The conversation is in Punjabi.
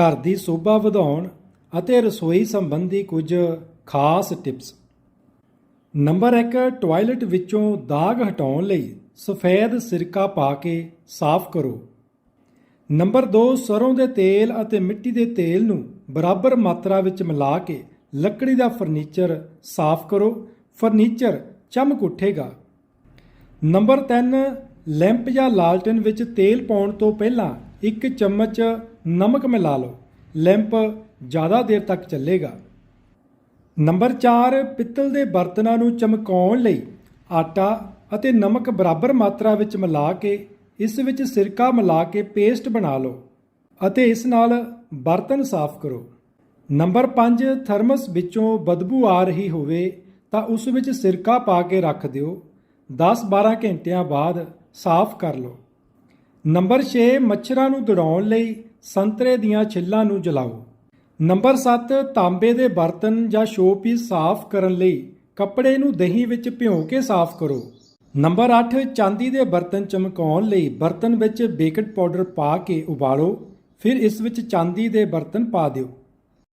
ਘਰ ਦੀ ਸੋਭਾ ਵਧਾਉਣ ਅਤੇ ਰਸੋਈ ਸੰਬੰਧੀ ਕੁਝ ਖਾਸ ਟਿਪਸ। ਨੰਬਰ 1 ਟਾਇਲਟ ਵਿੱਚੋਂ ਦਾਗ ਹਟਾਉਣ ਲਈ ਸਫੈਦ ਸਿਰਕਾ ਪਾ ਕੇ ਸਾਫ਼ ਕਰੋ। ਨੰਬਰ 2 ਸਰੋਂ ਦੇ ਤੇਲ ਅਤੇ ਮਿੱਟੀ ਦੇ ਤੇਲ ਨੂੰ ਬਰਾਬਰ ਮਾਤਰਾ ਵਿੱਚ ਮਿਲਾ ਕੇ ਲੱਕੜੀ ਦਾ ਫਰਨੀਚਰ ਸਾਫ਼ ਕਰੋ। ਫਰਨੀਚਰ ਚਮਕ ਉੱਠੇਗਾ। ਨੰਬਰ 3 ਲੈਂਪ ਜਾਂ ਲਾਲਟਨ ਵਿੱਚ ਤੇਲ ਪਾਉਣ ਤੋਂ ਪਹਿਲਾਂ ਇੱਕ ਚਮਚ ਨਮਕ ਮਿਲਾ ਲਓ। ਲੈਂਪ ਜ਼ਿਆਦਾ ਦੇਰ ਤੱਕ ਚੱਲੇਗਾ। ਨੰਬਰ 4 ਪਿੱਤਲ ਦੇ ਬਰਤਨਾਂ ਨੂੰ ਚਮਕਾਉਣ ਲਈ ਆਟਾ ਅਤੇ ਨਮਕ ਬਰਾਬਰ ਮਾਤਰਾ ਵਿੱਚ ਮਿਲਾ ਕੇ, ਇਸ ਵਿੱਚ ਸਿਰਕਾ ਮਿਲਾ ਕੇ ਪੇਸਟ ਬਣਾ ਲਓ ਅਤੇ ਇਸ ਨਾਲ ਬਰਤਨ ਸਾਫ਼ ਕਰੋ। ਨੰਬਰ 5 ਥਰਮਸ ਵਿੱਚੋਂ ਬਦਬੂ ਆ ਰਹੀ ਹੋਵੇ ਤਾਂ ਉਸ ਵਿੱਚ ਸਿਰਕਾ ਪਾ ਕੇ ਰੱਖ ਦਿਓ। 10-12 ਘੰਟਿਆਂ ਬਾਅਦ ਸਾਫ਼ ਕਰ ਲਓ। ਨੰਬਰ 6 ਮੱਛਰਾਂ ਨੂੰ ਦੜਾਉਣ ਲਈ ਸੰਤਰੇ ਦੀਆਂ ਛਿੱਲਾਂ ਨੂੰ ਜਲਾਓ। ਨੰਬਰ 7 ਤਾਂਬੇ ਦੇ ਬਰਤਨ ਜਾਂ ਸ਼ੋਪੀਸ ਸਾਫ਼ ਕਰਨ ਲਈ ਕੱਪੜੇ ਨੂੰ ਦਹੀਂ ਵਿੱਚ ਭਿਓ ਕੇ ਸਾਫ਼ ਕਰੋ। ਨੰਬਰ 8 ਚਾਂਦੀ ਦੇ ਬਰਤਨ ਚਮਕਾਉਣ ਲਈ ਬਰਤਨ ਵਿੱਚ ਬੇਕਿੰਗ ਪਾਊਡਰ ਪਾ ਕੇ ਉਬਾਲੋ, ਫਿਰ ਇਸ ਵਿੱਚ ਚਾਂਦੀ ਦੇ ਬਰਤਨ ਪਾ ਦਿਓ।